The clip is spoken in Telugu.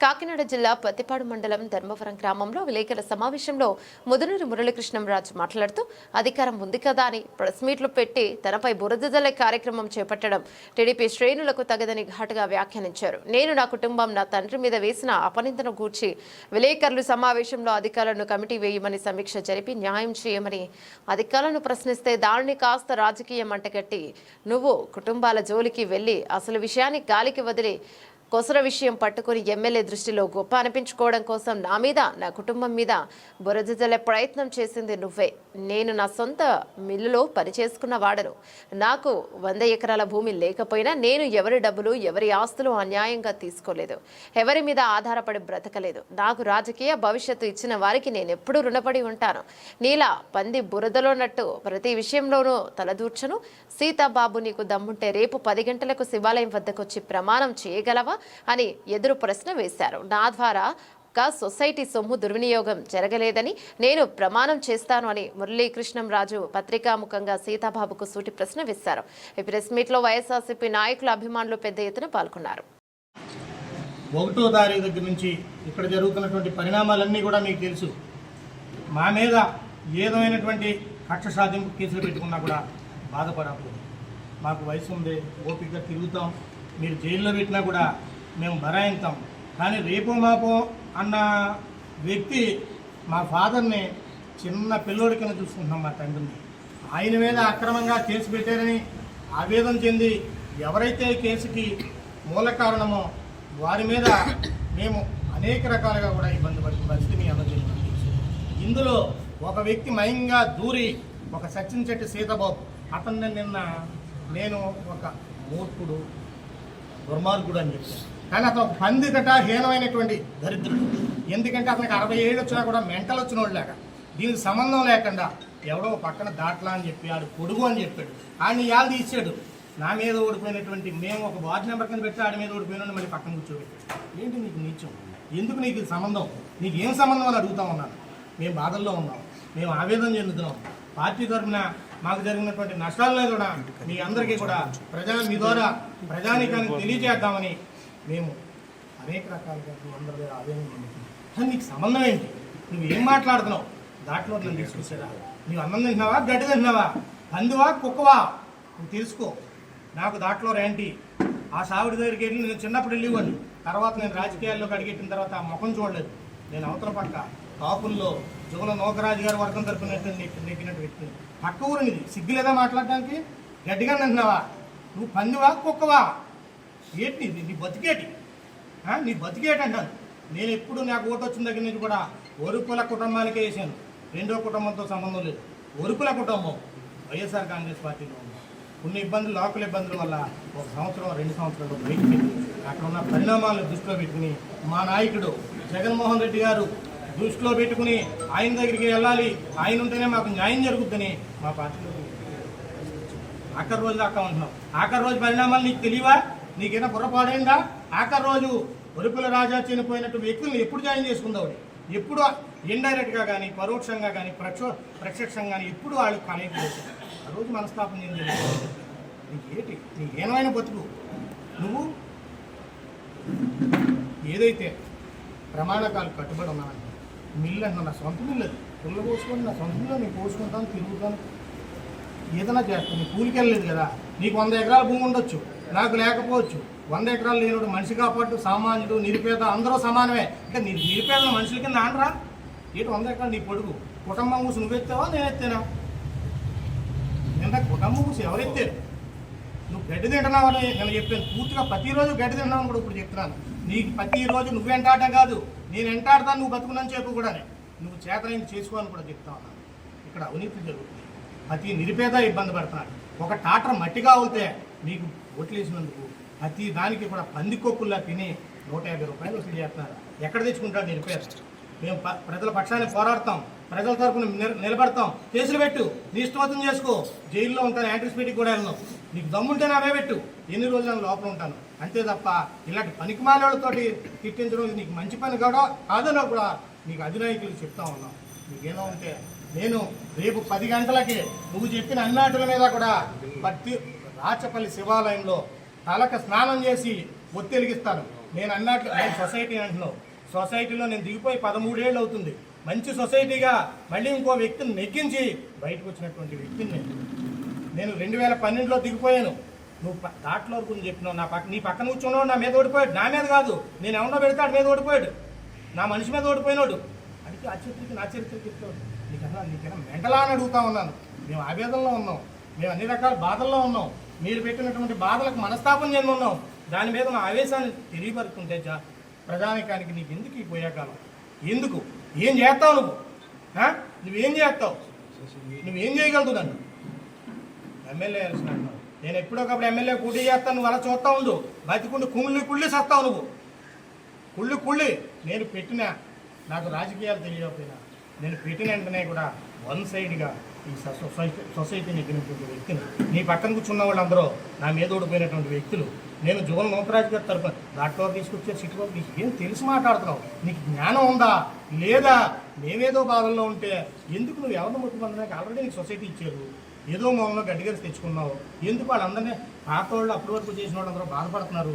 కాకినాడ జిల్లా పత్తిపాడు మండలం ధర్మవరం గ్రామంలో విలేకరుల సమావేశంలో ముదునూరి మురళీకృష్ణంరాజు మాట్లాడుతూ అధికారం ఉంది కదా అని ప్రెస్ మీట్లు పెట్టి తనపై బురదజల్లే కార్యక్రమం చేపట్టడం టీడీపీ శ్రేణులకు తగదని ఘాటుగా వ్యాఖ్యానించారు. నేను నా కుటుంబం నా తండ్రి మీద వేసిన అపనిందను గూర్చి విలేకరులు సమావేశంలో అధికారులను కమిటీ వేయమని సమీక్ష జరిపి న్యాయం చేయమని అధికారులను ప్రశ్నిస్తే దానిని కాస్త రాజకీయం అంటగట్టి నువ్వు కుటుంబాల జోలికి వెళ్ళి అసలు విషయాన్ని గాలికి వదిలి కొసర విషయం పట్టుకుని ఎమ్మెల్యే దృష్టిలో గొప్ప అనిపించుకోవడం కోసం నా మీద నా కుటుంబం మీద బురద జల్లే ప్రయత్నం చేసింది నువ్వే. నేను నా సొంత మిల్లులో పనిచేసుకున్న వాడను. నాకు వంద ఎకరాల భూమి లేకపోయినా నేను ఎవరి డబ్బులు ఎవరి ఆస్తులు అన్యాయంగా తీసుకోలేదు. ఎవరి మీద ఆధారపడి బ్రతకలేదు. నాకు రాజకీయ భవిష్యత్తు ఇచ్చిన వారికి నేను ఎప్పుడూ రుణపడి ఉంటాను. నీలా పంది బురదలోనట్టు ప్రతి విషయంలోనూ తలదూర్చను. సీతాబాబు నీకు దమ్ముంటే రేపు పది గంటలకు శివాలయం వద్దకొచ్చి ప్రమాణం చేయగలవా? అని ఎదురు ప్రశ్న వేశారు. నా ద్వారా సొసైటీ సొమ్ము దుర్వినియోగం జరగలేదని నేను ప్రమాణం చేస్తాను అని మురళీకృష్ణం రాజు పత్రికాముఖంగా సీతాబాబుకు సూటి ప్రశ్న వేశారు. ఈ ప్రెస్ మీట్లో వైఎస్ఆర్సీపీ నాయకుల అభిమానులు పెద్ద ఎత్తున పాల్గొన్నారు. ఒకటో తారీఖు దగ్గర నుంచి ఇక్కడ జరుగుతున్నటువంటి పరిణామాలన్నీ కూడా మీకు తెలుసు. మా మీద ఏదైనటువంటి కక్ష సాధింపు కేసులు పెట్టుకున్నా కూడా బాధపడకూడదు. మాకు వయసు ఉంది ఓపిక తిరుగుతాం. మీరు జైల్లో పెట్టినా కూడా మేము బరాయింతాం కానీ రేపో మాపో అన్న వ్యక్తి మా ఫాదర్ని చిన్న పిల్లోడి కింద చూసుకుంటున్నాం మా తండ్రిని. ఆయన మీద అక్రమంగా కేసు పెట్టారని ఆవేదన చెంది ఎవరైతే కేసుకి మూల కారణమో వారి మీద మేము అనేక రకాలుగా కూడా ఇబ్బంది పడుతున్న పరిస్థితి మీ ఇందులో ఒక వ్యక్తి మయంగా దూరి ఒక సచిన్ చెట్టి సీతబాబు. అతన్ని నిన్న నేను ఒక మూర్ఖుడు దుర్మార్గుడు అని చెప్పాను. కానీ అతను ఒక పందికట హీనమైనటువంటి దరిద్రుడు. ఎందుకంటే అతనికి అరవై ఏళ్ళు వచ్చినా కూడా మెంటల్ వచ్చిన లేక దీనికి సంబంధం లేకుండా ఎవడో ఒక పక్కన దాట్లా అని చెప్పి ఆడు కొడుగు అని చెప్పాడు. ఆడిని ఇవాళ తీసాడు నా మీద ఓడిపోయినటువంటి మేము ఒక వార్డు నెంబర్ కింద పెట్టి ఆడి మీద ఓడిపోయినా మళ్ళీ పక్కన కూర్చోబెట్టాడు. ఏంటి నీకు నీచం? ఎందుకు నీకు సంబంధం? నీకు ఏం సంబంధం అని అడుగుతా ఉన్నాను. మేము బాధల్లో ఉన్నాం. మేము ఆవేదన చెందుతున్నాం. పార్టీ తరఫున మాకు జరిగినటువంటి నష్టాలను కూడా మీ అందరికీ కూడా ప్రజా మీ ద్వారా ప్రజానికాన్ని తెలియజేద్దామని మేము అనేక రకాలుగా మీ అందరి దగ్గర ఆవేదన చెందుతున్నాం కానీ నీకు సంబంధం ఏంటి? నువ్వు ఏం మాట్లాడుతున్నావు? దాంట్లో నన్ను తీసుకొచ్చారా? నువ్వు అన్నం తింటున్నావా గడ్డి తింటున్నావా పందువా కుక్కవా? నువ్వు తెలుసుకో. నాకు దాంట్లో రేంటి ఆ సావిడి దగ్గరికి వెళ్ళి నేను చిన్నప్పుడు వెళ్ళేవాడిని. తర్వాత నేను రాజకీయాల్లోకి అడిగెట్టిన తర్వాత ఆ ముఖం చూడలేదు. నేను అవతల పక్క కాపుల్లో జుగల నోకరాజు గారి వర్గం తరపున నెక్కినట్టు వ్యక్తిని. పక్క ఊరిని ఇది సిగ్గులేదా మాట్లాడడానికి గట్టిగా అంటున్నావా నువ్వు పందివా కుక్కవా? ఏంటి నీ నీ బతికేటి? నీ బతికేటి అంటాను నేను ఎప్పుడు నాకు ఓటు వచ్చిన దగ్గర నుంచి కూడా ఒరుకుల కుటుంబానికే వేసాను రెండో కుటుంబంతో సంబంధం లేదు. ఒరుకుల కుటుంబం. వైఎస్ఆర్ కాంగ్రెస్ పార్టీలో ఉంది కొన్ని ఇబ్బందులు లోకల్ ఇబ్బందుల వల్ల ఒక సంవత్సరం రెండు సంవత్సరాలు బయటికి అక్కడ ఉన్న పరిణామాలను దృష్టిలో పెట్టుకుని మా నాయకుడు జగన్మోహన్ రెడ్డి గారు దృష్టిలో పెట్టుకుని ఆయన దగ్గరికి వెళ్ళాలి. ఆయన ఉంటేనే మాకు న్యాయం జరుగుద్దని మా పార్టీలో ఆఖరి రోజు దాకా ఉంటున్నాం. ఆఖరి రోజు పరిణామాలు నీకు తెలియవా? నీకేనా పొరపాడైందా ఆఖరి రోజు ఒరుపుల రాజా చనిపోయినట్టు వ్యక్తులను ఎప్పుడు జాయిన్ చేసుకుందావు? ఎప్పుడు ఇండైరెక్ట్గా కానీ పరోక్షంగా కానీ ప్రక్ష ప్రత్యక్షంగా కానీ ఎప్పుడు వాళ్ళు కనెక్ట్ చేశారు? ఆ రోజు మనస్తాపం చెంది నీకేటి? నీ ఏమైనా బతుకు? నువ్వు ఏదైతే ప్రమాణకాలు కట్టుబడి ఉన్నానంటే మిల్లు అన్న నా సొంత మిల్లు అది. పుల్ల పోసుకొని నా సొంత మిల్లు నేను పోసుకుంటాను తిరుగుతాను. ఏదైనా చేస్తాను నీ కూలికి వెళ్ళలేదు కదా. నీకు వంద ఎకరాల భూమి ఉండొచ్చు. నాకు లేకపోవచ్చు. వంద ఎకరాలు లేనుడు మనిషి కాపాటు సామాన్యుడు నిరుపేద అందరూ సమానమే. అంటే నీ మనుషుల కింద ఆనరా ఏంటి వంద ఎకరాలు నీ పొడుగు? కుటుంబం కూసి నువ్వు ఎత్తావా నేను ఎత్తానా? నిన్న కుటుంబం కూసి ఎవరెత్తారు నువ్వు గడ్డి తింటున్నావని నేను చెప్పాను పూర్తిగా ప్రతిరోజు గడ్డి తింటున్నావు కూడా ఇప్పుడు చెప్తున్నాను. నీకు ప్రతిరోజు నువ్వు వెంటాడటం కాదు. నేను వెంటాడతాను నువ్వు బతుకున్నాను చెప్పు కూడా నువ్వు చేతనైంది చేసుకోవాలని కూడా చెప్తా ఉన్నాను. ఇక్కడ అవినీతి జరుగుతుంది. ప్రతి నిరుపేద ఇబ్బంది పడుతున్నాడు ఒక టాటర్ మట్టిగా అవుతే మీకు ఓట్లు వేసినందుకు ప్రతి దానికి కూడా పందికొక్కుల్లా తిని నూట యాభై రూపాయలు వసూలు చేస్తున్నారు. ఎక్కడ తెచ్చుకుంటాడు నిరుపేద? మేము ప- ప్రజల పక్షాన్ని పోరాడతాం. ప్రజల తరపున నిలబడతాం. కేసులు పెట్టు. నీ ఇష్టమతం చేసుకో. జైల్లో ఉంటాను యాంటిసిపేటిక్ కూడా వెళ్ళను. నీకు దమ్ముంటే నావే పెట్టు. ఎన్ని రోజులు నేను లోపల ఉంటాను. అంతే తప్ప ఇలాంటి పనికిమాలతోటి తిట్టించడం నీకు మంచి పని కాదో? కాదనో కూడా నీకు అధినాయకులు చెప్తా ఉన్నాం. నీకేమో ఉంటే నేను రేపు పది గంటలకి నువ్వు చెప్పిన అన్నాటుల మీద కూడా పత్తి రాచపల్లి శివాలయంలో తలకు స్నానం చేసి ఒత్తిలిగిస్తాను నేను అన్నట్లు నేను సొసైటీ అంటున్నావు. సొసైటీలో నేను దిగిపోయి పదమూడేళ్ళు అవుతుంది. మంచి సొసైటీగా మళ్ళీ ఇంకో వ్యక్తిని నెగ్గించి బయటకు వచ్చినటువంటి వ్యక్తిని నేను నేను రెండు వేల పన్నెండులో దిగిపోయాను. నువ్వు దాంట్లో వరకు చెప్పినావు. నా పక్క నీ పక్కన కూర్చున్నావు నా మీద ఓడిపోయాడు. నా మీద కాదు. నేను ఎవరినో పెడితే మీద ఓడిపోయాడు. నా మనిషి మీద ఓడిపోయినాడు. అడిగి ఆ చరిత్రకి నా చరిత్రకి చెప్తాడు నీకన్నా నీకన్నా మెంటలా అని అడుగుతా ఉన్నాను. మేము ఆవేదనలో ఉన్నాం. మేము అన్ని రకాల బాధల్లో ఉన్నాం. మీరు పెట్టినటువంటి బాధలకు మనస్తాపం చెంది ఉన్నాం. దాని మీద నా ఆవేశాన్ని తెలియపరుస్తుంటే చా ప్రజానికానికి నీకు ఎందుకు ఈ పోయాకాలం? ఎందుకు? ఏం చేస్తావు నువ్వు? నువ్వేం చేస్తావు? నువ్వేం చేయగలుగుతావు నన్ను? ఎమ్మెల్యే ఎలక్షన్ నేను ఎప్పుడొకప్పుడు ఎమ్మెల్యే కుడి చేస్తాను. నువ్వు అలా చూస్తా ఉండు. బతికుండి కుళ్ళి కుళ్ళి సస్తావు నువ్వు. కుళ్ళి కుళ్ళి. నేను పెట్టిన నాకు రాజకీయాలు తెలియకపోయినా. నేను పెట్టిన వెంటనే కూడా వన్ సైడ్గా ఈ సొసైటీ సొసైటీని ఎక్కినటువంటి వ్యక్తిని నీ పక్కన కూర్చున్న వాళ్ళందరూ నా మీద ఓడిపోయినటువంటి వ్యక్తులు. నేను జోన్ నూతరాజు గారి తరఫున డాక్టర్ తీసుకొచ్చే సిటీ వరకు నీకు ఏం తెలిసి మాట్లాడుతున్నావు? నీకు జ్ఞానం ఉందా? లేదా? మేమేదో బాధల్లో ఉంటే ఎందుకు నువ్వు ఎవరిని ముట్టుకుంటున్నాక ఆల్రెడీ నీకు సొసైటీ ఇచ్చారు. ఏదో మొహంలో గడ్డిగరిసి తెచ్చుకున్నావు. ఎందుకు వాళ్ళందరినీ పాత వాళ్ళు అప్పటి వరకు చేసిన వాళ్ళందరూ బాధపడుతున్నారు?